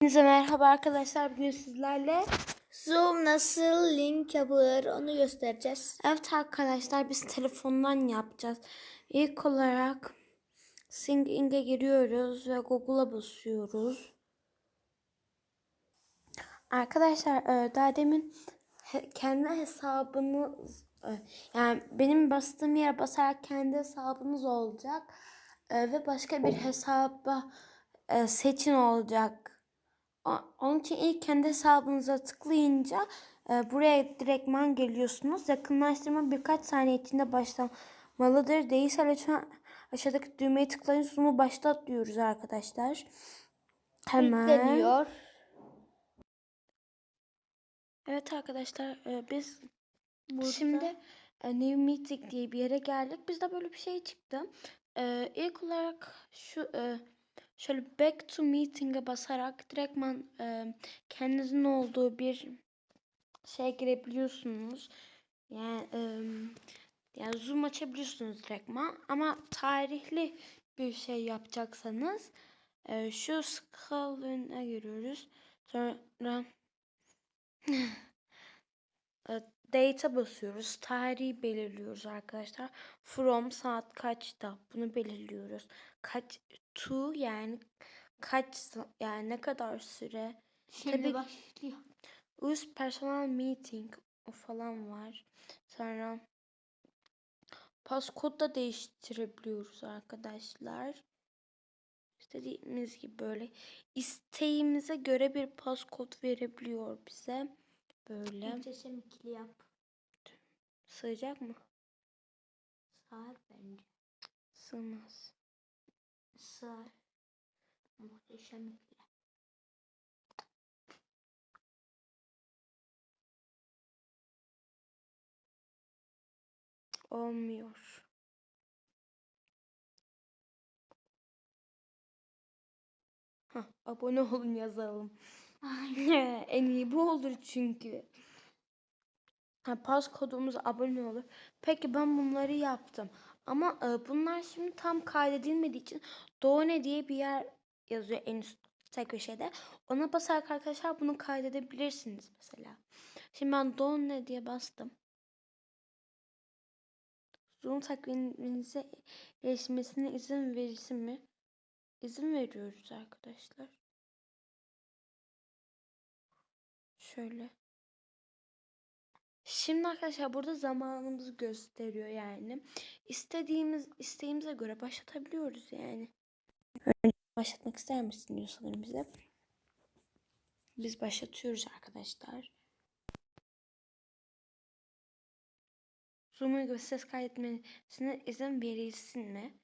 Hepinize merhaba arkadaşlar. Bugün sizlerle Zoom nasıl link yapılır onu göstereceğiz. Evet arkadaşlar biz telefondan yapacağız. İlk olarak Singing'e giriyoruz ve Google'a basıyoruz. Arkadaşlar e, daha demin kendi hesabınız e, yani benim bastığım yere basarak kendi hesabınız olacak E, ve başka bir hesaba seçin olacak. Onun için ilk kendi hesabınıza tıklayınca e, buraya direktman geliyorsunuz. Yakınlaştırma birkaç saniye içinde başlamalıdır. Değilse lütfen aşağıdaki düğmeye tıklayın. Zoom'u başlat diyoruz arkadaşlar. Hemen. Yükleniyor. Evet arkadaşlar e, biz Burada. şimdi e, New Meeting diye bir yere geldik. Bizde böyle bir şey çıktı. E, ilk olarak şu e, şöyle Back to Meeting'e basarak direktman e, kendinizin olduğu bir şeye girebiliyorsunuz. Yani e, yani Zoom açabiliyorsunuz direktman ama tarihli bir şey yapacaksanız e, şu önüne giriyoruz. Sonra e, Date'a basıyoruz. Tarihi belirliyoruz arkadaşlar. From saat kaçta bunu belirliyoruz. Kaç to yani kaç yani ne kadar süre. Şimdi Tabii- başlıyor. Use personal meeting o falan var. Sonra passcode da değiştirebiliyoruz arkadaşlar. İstediğimiz gibi böyle isteğimize göre bir passcode verebiliyor bize. Böyle. Muhteşem ikili yap. Sığacak mı? Sağ bence. Sığmaz. Sağ. Muhteşem ikili. Olmuyor. Hah, abone olun yazalım. en iyi bu olur çünkü. Ha, pas kodumuza abone olur. Peki ben bunları yaptım. Ama e, bunlar şimdi tam kaydedilmediği için Doğune diye bir yer yazıyor en üst tek köşede. Ona basarak arkadaşlar bunu kaydedebilirsiniz mesela. Şimdi ben Doğune diye bastım. Zoom takviminize erişmesine izin verilsin mi? İzin veriyoruz arkadaşlar. Şöyle. Şimdi arkadaşlar burada zamanımızı gösteriyor yani. İstediğimiz isteğimize göre başlatabiliyoruz yani. Başlatmak ister misin diyor sanırım bize. Biz başlatıyoruz arkadaşlar. Zoom'a göre ses kaydetmesine izin verilsin mi?